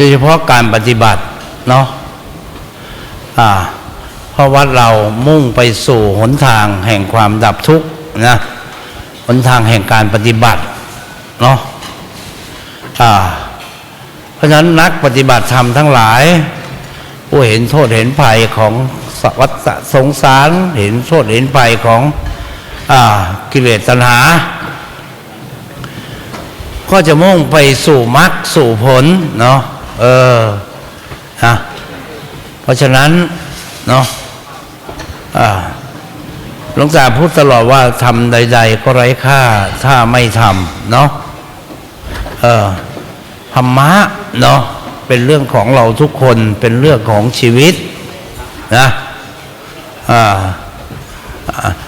ดยเฉพาะการปฏิบัติเนาะอ่าเพราะวัดเรามุ่งไปสู่หนทางแห่งความดับทุกข์นะหนทางแห่งการปฏิบัติเนาะอ่าเพราะฉะนั้นนักปฏิบัติธรรมทั้งหลาย ผู้เห็นโทษเห็นภัยของสวัฏสงสารเห็นโทษเห็นภัยของอกิเลสตัณหา ก็จะมุ่งไปสู่มรรคสู่ผลเนาะ เออฮะเพราะฉะนั้นเนาะอ่าหลวงตาพูดตลอดว่าทำใด ๆ ก็ไร้ค่าถ้าไม่ทำเนาะเออธรรมะเนาะเป็นเรื่องของเราทุกคนเป็นเรื่องของชีวิตนะอ่า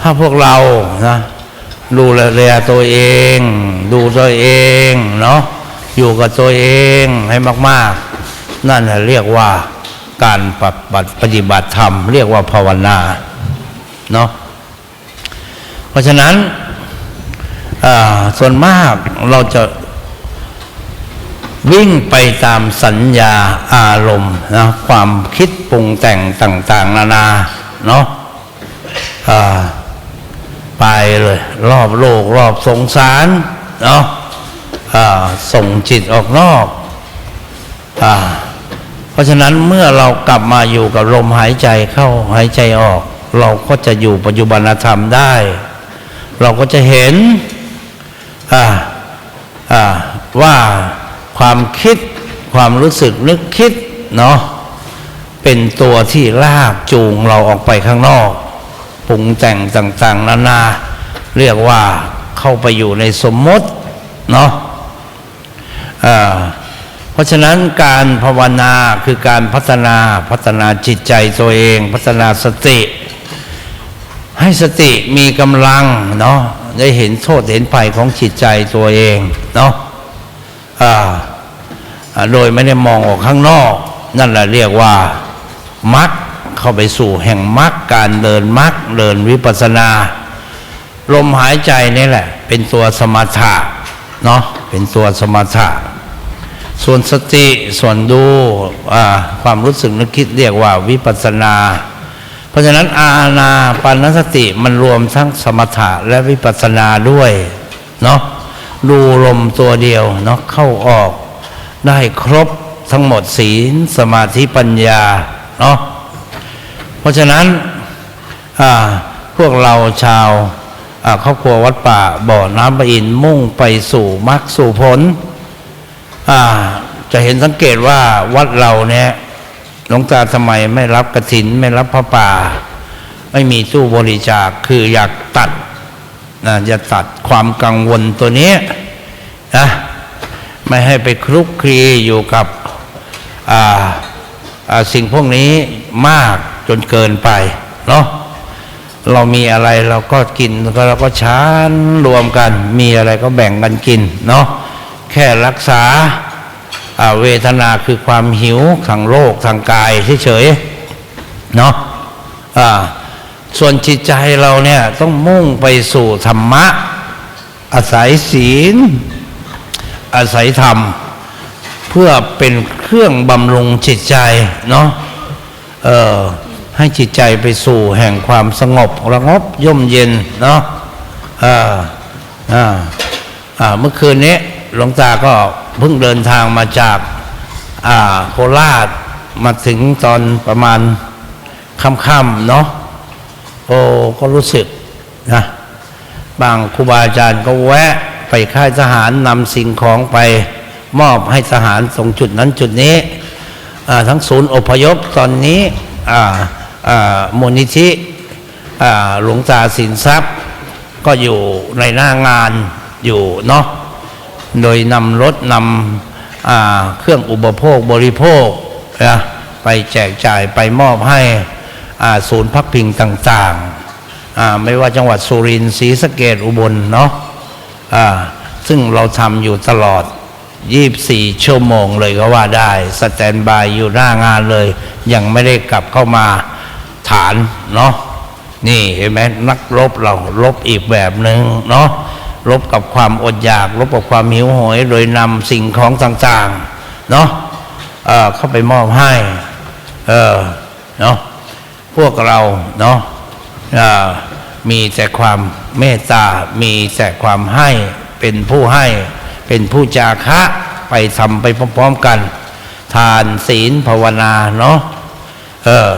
ถ้าพวกเรานะดูแลตัวเอง ดูตัวเองเนาะ อยู่กับตัวเองให้มาก ๆ นั่นน่ะเรียกว่าการปฏิบัติปฏิบัติธรรม เรียกว่าภาวนาเนาะเพราะฉะนั้นส่วนมากเราจะวิ่งไปตามสัญญาอารมณ์นะความคิดปรุงแต่งต่าง ๆ นานาเนาะไปเลย รอบโลกรอบสงสารเนาะ ส่งจิตออกนอกอเพราะฉะนั้นเมื่อเรากลับมาอยู่กับลมหายใจเข้าหายใจออก เราก็จะอยู่ปัจจุบันธรรมได้ เราก็จะเห็นว่าความคิดความรู้สึกนึกคิดเนาะเป็นตัวที่ลากจูงเราออกไปข้างนอกปรุงแต่งต่าง ๆ นานา เรียกว่าเข้าไปอยู่ในสมมติเนาะ เพราะฉะนั้นการภาวนาคือการพัฒนาพัฒนาจิตใจตัวเอง พัฒนาสติ ให้สติมีกำลังเนาะได้เห็นโทษเห็นภัยของจิตใจตัวเองเนาะโดยไม่ได้มองออกข้างนอก นั่นแหละเรียกว่ามักเข้าไปสู่แห่งมักการเดินมักเดินวิปัสสนา ลมหายใจนี่แหละ เป็นตัวสมถะเนาะเป็นตัวสมถะ ส่วนสติส่วนดูความรู้สึกนึกคิดเรียกว่าวิปัสนา เพราะฉะนั้นอาณาปานสติมันรวมทั้งสมถะและวิปัสนาด้วยเนาะดูลมตัวเดียวเนาะเข้าออกได้ครบทั้งหมดศีลสมาธิปัญญาเนาะเพราะฉะนั้นพวกเราชาวครอบครัววัดป่าบ่อน้ำประอินมุ่งไปสู่มรรคสู่ผล จะเห็นสังเกตว่าวัดเราเนี่ยหลวงตาทำไมไม่รับกระถิน ไม่รับพระป่า ไม่มีตู้บริจาคคืออยากตัดนะจะตัดความกังวลตัวนี้นะไม่ให้ไปคลุกคลีอยู่กับอ่าสิ่งพวกนี้มากจนเกินไปเนาะเรามีอะไรเราก็กินเราก็ชานรวมกัน มีอะไรก็แบ่งกันกินเนาะ แค่รักษาเวทนาคือความหิวทางโรคทางกายเฉยๆเนาะส่วนจิตใจเราเนี่ยต้องมุ่งไปสู่ธรรมะ อาศัยศีล อาศัยธรรม เพื่อเป็นเครื่องบำรุงจิตใจเนาะเออให้จิตใจไปสู่แห่งความสงบระงบย่มเย็นเนาะอ่าอ่าอ่าเมื่อคืนนี้ หลวงตาก็เพิ่งเดินทางมาจากโคราชมาถึงตอนประมาณค่ำๆเนาะโอ้ก็รู้สึกนะบางครูบาอาจารย์ก็แวะไปค่ายทหารนำสิ่งของไปมอบให้ทหารตรงจุดนั้นจุดนี้ทั้งศูนย์อพยพตอนนี้มูลนิธิหลวงตาสินทรัพย์ ก็อยู่ในหน้างานอยู่เนาะ โดยนำรถนำเครื่องอุปโภคบริโภคนะไปแจกจ่ายไปมอบให้ศูนย์พักพิงต่างๆ ไม่ว่าจังหวัดสุรินทร์ศรีสะเกดอุบลเนาะซึ่งเราทำอยู่ตลอด 24 ชั่วโมงเลยก็ว่าได้ สแตนบายอยู่หน้างานเลย ยังไม่ได้กลับเข้ามาฐานเนาะนี่เห็นไหมนักรบเรารบอีกแบบหนึ่งเนาะ รบกับความอดอยากรบกับความหิวโหย โดยนำสิ่งของต่างๆเนาะเเข้าไปมอบให้เออเนาะพวกเราเนาะมีแต่ความเมตตา มีแต่ความให้เป็นผู้ให้เป็นผู้จาคะไปทำไปพร้อมๆกัน ทานศีลภาวนาเนาะเออ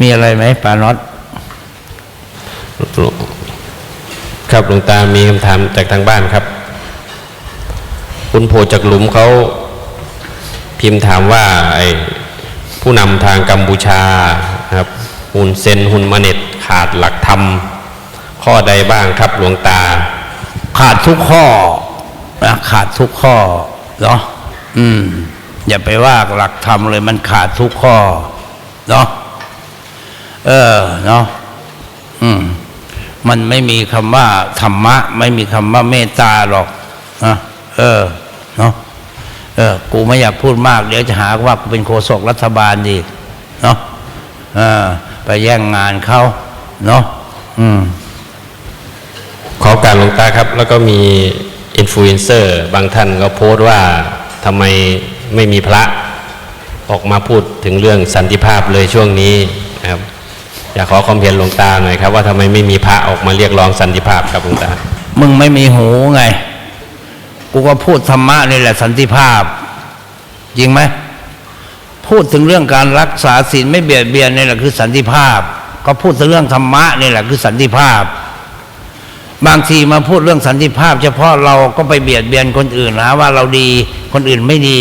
มีอะไรไหมปานอต ครับหลวงตามีคำถามจากทางบ้านครับ คุณโพจากหลุมเขาพิมพ์ถามว่าไอ้ผู้นำทางกัมพูชาครับฮุนเซนฮุนมาเน็ตขาดหลักธรรม ข้อใดบ้างครับหลวงตา ขาดทุกข้อขาดทุกข้อเนาะอืม อย่าไปว่าหลักธรรมเลยมันขาดทุกข้อเนาะเออเนาะอืม มันไม่มีคำว่าธรรมะ ไม่มีคำว่าเมตตาหรอกนะเออเนาะเออกูไม่อยากพูดมาก เดี๋ยวจะหาว่ากูเป็นโฆษกรัฐบาลดีเนาะเออไปแย่งงานเขาเนาะอืมขอการหลวงตาครับ แล้วก็มีอินฟลูเอนเซอร์บางท่านก็โพสต์ว่าทำไมไม่มีพระออกมาพูดถึงเรื่องสันติภาพเลยช่วงนี้ อยากขอความเห็นหลวงตาหน่อยครับว่าทำไมไม่มีพระออกมาเรียกร้องสันติภาพครับหลวงตา มึงไม่มีหูไง กูก็พูดธรรมะนี่แหละสันติภาพ จริงไหมพูดถึงเรื่องการรักษาศีลไม่เบียดเบียนนี่แหละคือสันติภาพ ก็พูดถึงเรื่องธรรมะนี่แหละคือสันติภาพ บางทีมาพูดเรื่องสันติภาพ เฉพาะเราก็ไปเบียดเบียนคนอื่นหาว่าเราดีคนอื่นไม่ดี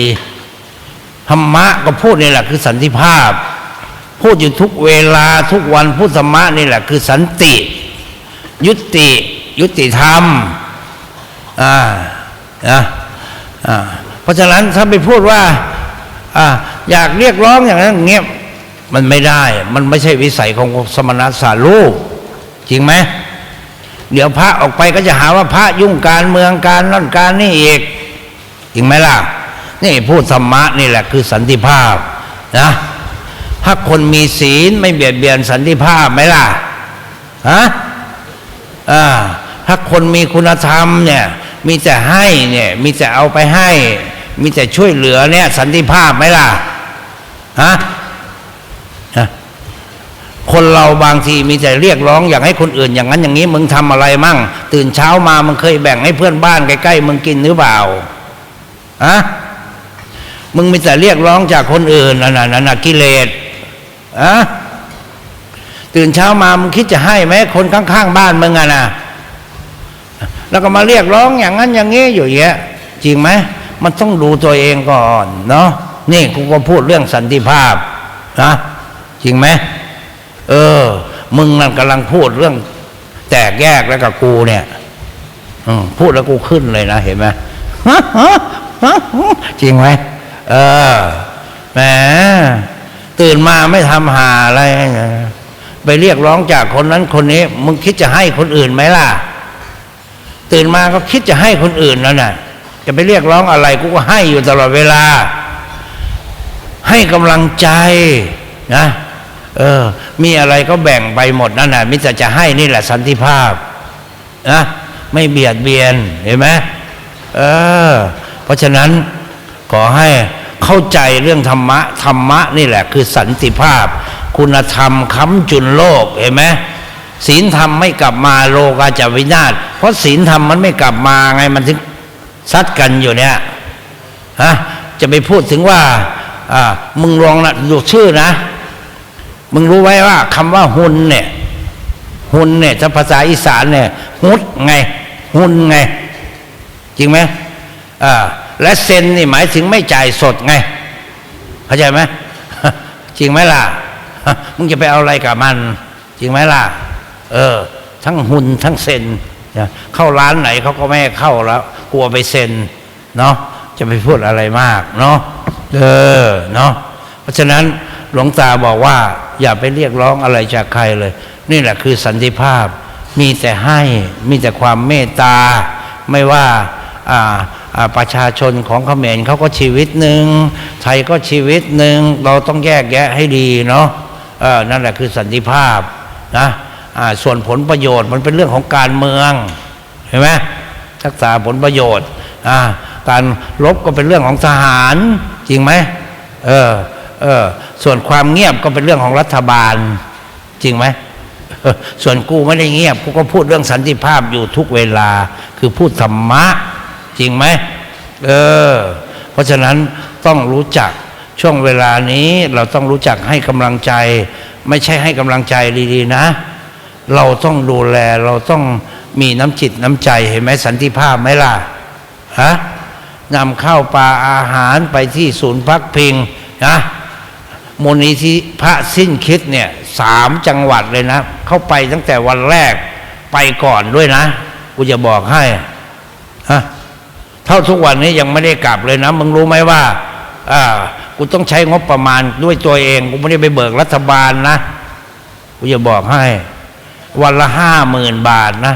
ธรรมะก็พูดนี่แหละคือสันติภาพ พูดอยู่ทุกเวลาทุกวันพูดธมะนี่แหละ คือสันติ ยุติ ยุติธรรมอ่านะอ่าเพราะฉะนั้นถ้าไปพูดว่าอ่าอยากเรียกร้องอย่างนั้นเงี้ยมันไม่ได้ มันไม่ใช่วิสัยของสมณสารูปจริงไหมเดี๋ยวพระออกไปก็จะหาว่าพระยุ่งการเมืองการนั่นการนี่อีกจริงไหมล่ะ นี่พูดธรรมะนี่แหละคือสันติภาพนะ ถ้าคนมีศีลไม่เบียดเบียนสันติภาพไหมล่ะฮะอ่าถ้าคนมีคุณธรรมเนี่ย มีแต่ให้เนี่ยมีแต่เอาไปให้ มีแต่ช่วยเหลือเนี่ย สันติภาพไหมล่ะฮะคนเราบางทีมีแต่เรียกร้องอยากให้คนอื่น อย่างนั้นอย่างนี้มึงทำอะไรมั่ง ตื่นเช้ามามึงเคยแบ่งให้เพื่อนบ้านใกล้ๆมึงกินหรือเปล่าฮะมึงมีแต่เรียกร้องจากคนอื่นนั่นน่ะนั่นน่ะกิเลส อะตื่นเช้ามามึงคิดจะให้ไหมคนข้างๆบ้านมึงอะนะแล้วก็มาเรียกร้องอย่างนั้นอย่างนี้อยู่เยอะจริงไหมมันต้องดูตัวเองก่อน เนาะนี่กูก็พูดเรื่องสันติภาพนะจริงไหมเออ มึงนั่นกำลังพูดเรื่อง แตกแยกแล้วกับกูเนี่ยพูดแล้วกูขึ้นเลยนะเห็นไหมจริงไหมเออแหม ตื่นมาไม่ทำหาอะไร ไปเรียกร้องจากคนนั้นคนนี้ มึงคิดจะให้คนอื่นไหมล่ะ ตื่นมาก็คิดจะให้คนอื่นแล้วน่ะ จะไปเรียกร้องอะไรกูก็ให้อยู่ตลอดเวลา ให้กำลังใจนะเออ มีอะไรก็แบ่งไปหมดนั่นแหละมิจะจะให้นี่แหละสันติภาพนะไม่เบียดเบียนเห็นไหมเออ เพราะฉะนั้นขอให้ เข้าใจเรื่องธรรมะ ธรรมะนี่แหละคือสันติภาพ คุณธรรมค้ำจุนโลกเห็นไหมศีลธรรมไม่กลับมาโลกาจะวินาศเพราะศีลธรรมมันไม่กลับมาไงมันถึงซัดกันอยู่เนี่ยฮะจะไปพูดถึงว่าอ่ามึงลองนะดูชื่อนะ มึงรู้ไว้ว่าคำว่าหุนเนี่ยหุนเนี่ยถ้าภาษาอีสานเนี่ยฮุดไง หุนไง จริงไหมอ่า และเซนนี่หมายถึงไม่จ่ายสดไงเข้าใจไหมจริงไหมล่ะมึงจะไปเอาอะไรกับมัน จริงไหมล่ะ เออ ทั้งหุนทั้งเซนเข้าร้านไหนเขาก็ไม่เข้าแล้ว กลัวไปเซ็นเนาะจะไปพูดอะไรมากเนาะเออเนาะเพราะฉะนั้นหลวงตาบอกว่า อย่าไปเรียกร้องอะไรจากใครเลย นี่แหละคือสันติภาพ มีแต่ให้มีแต่ความเมตตา ไม่ว่าอ่า ประชาชนของเขมรเขาก็ชีวิตหนึ่งไทยก็ชีวิตหนึ่งเราต้องแยกแยะให้ดีเนาะนั่นแหละคือสันติภาพนะส่วนผลประโยชน์มันเป็นเรื่องของการเมืองเห็นไหมรักษาผลประโยชน์การรบก็เป็นเรื่องของทหารจริงไหมเออเออส่วนความเงียบก็เป็นเรื่องของรัฐบาล จริงไหมส่วนกูไม่ได้เงียบกูก็พูดเรื่องสันติภาพอยู่ทุกเวลาคือพูดธรรมะ จริงไหมเออ เพราะฉะนั้นต้องรู้จักช่วงเวลานี้เราต้องรู้จักให้กำลังใจ ไม่ใช่ให้กำลังใจดีๆนะ เราต้องดูแลเราต้องมีน้ำจิตน้ำใจเห็นไหมสันติภาพไหมล่ะฮะนำข้าวปลาอาหารไปที่ศูนย์พักพิงนะมูลนิธิพระสิ้นคิดเนี่ยสามจังหวัดเลยนะ เข้าไปตั้งแต่วันแรกไปก่อนด้วยนะ กูจะบอกให้ฮะ เท่าทุกวันนี้ยังไม่ได้กลับเลยนะมึงรู้ไหมว่าอ่ากูต้องใช้งบประมาณด้วยตัวเองกูไม่ได้ไปเบิกรัฐบาลนะกูจะบอกให้ วันละห้าหมื่นบาทนะ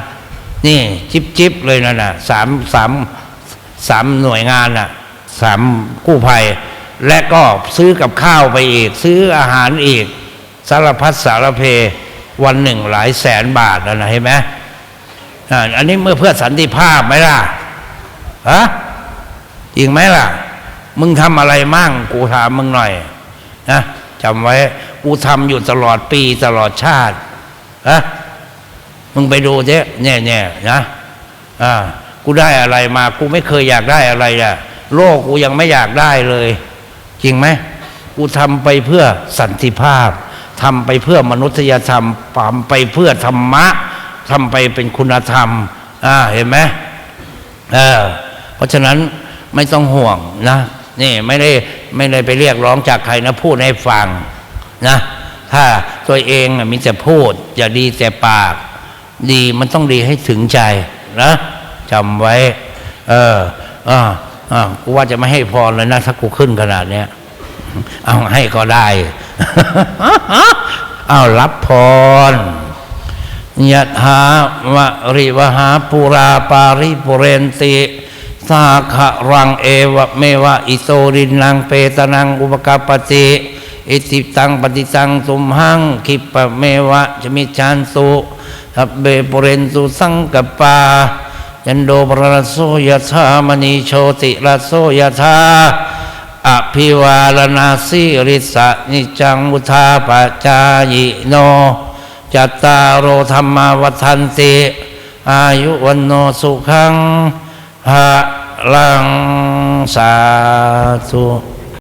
นี่จิบจิบเลยนะนะสามสามสามหน่วยงานน่ะสามกู้ภัย และก็ซื้อกับข้าวไปอีก ซื้ออาหารอีก สารพัดสารเพ วันหนึ่งหลายแสนบาทนะนะเห็นไหมอันนี้เมื่อเพื่อสันติภาพไหมล่ะ ฮะจริงไหมล่ะ มึงทำอะไรมั่งกูถามมึงหน่อยนะจำไว้ กูทำอยู่ตลอดปีตลอดชาติฮะมึงไปดูเจ๊เนี่ยเนี่ยนะอ่ากูได้อะไรมา กูไม่เคยอยากได้อะไรอะโลกกูยังไม่อยากได้เลย จริงไหมกูทำไปเพื่อสันติภาพทำไปเพื่อมนุษยธรรมทำไปเพื่อธรรมะทำไปเป็นคุณธรรม อ่า เห็นไหมเออ ราะฉะนั้นไม่ต้องห่วงนะนี่ไม่ได้ไม่ได้ไปเรียกร้องจากใครนะพูดให้ฟังนะถ้าตัวเองมีแต่พูดอย่าดีแต่ปาก ดีมันต้องดีให้ถึงใจนะจำไว้ เอออ่าอ่ากูว่าจะไม่ให้พรเลยนะถ้ากูขึ้นขนาดเนี้ยเอาให้ก็ได้ เอารับพรยะถาวะริวหาปุราปาริปุเรนติ สาขะรังเอวะเมวะอิโตรินังเปตนังอุปกาปติอิติตังปฏิตังสุมหังคิปะเมวะจมิชันสุทับเบปุเรนตุสังกปายันโดปรโสยธามณีโชติรโสยธาอภิวาลนาสิริสะนิจังมุทาปจายิโนจัตตารโอธรรมาวันติ อายุวันโนสุขัง ภะลังสาธุ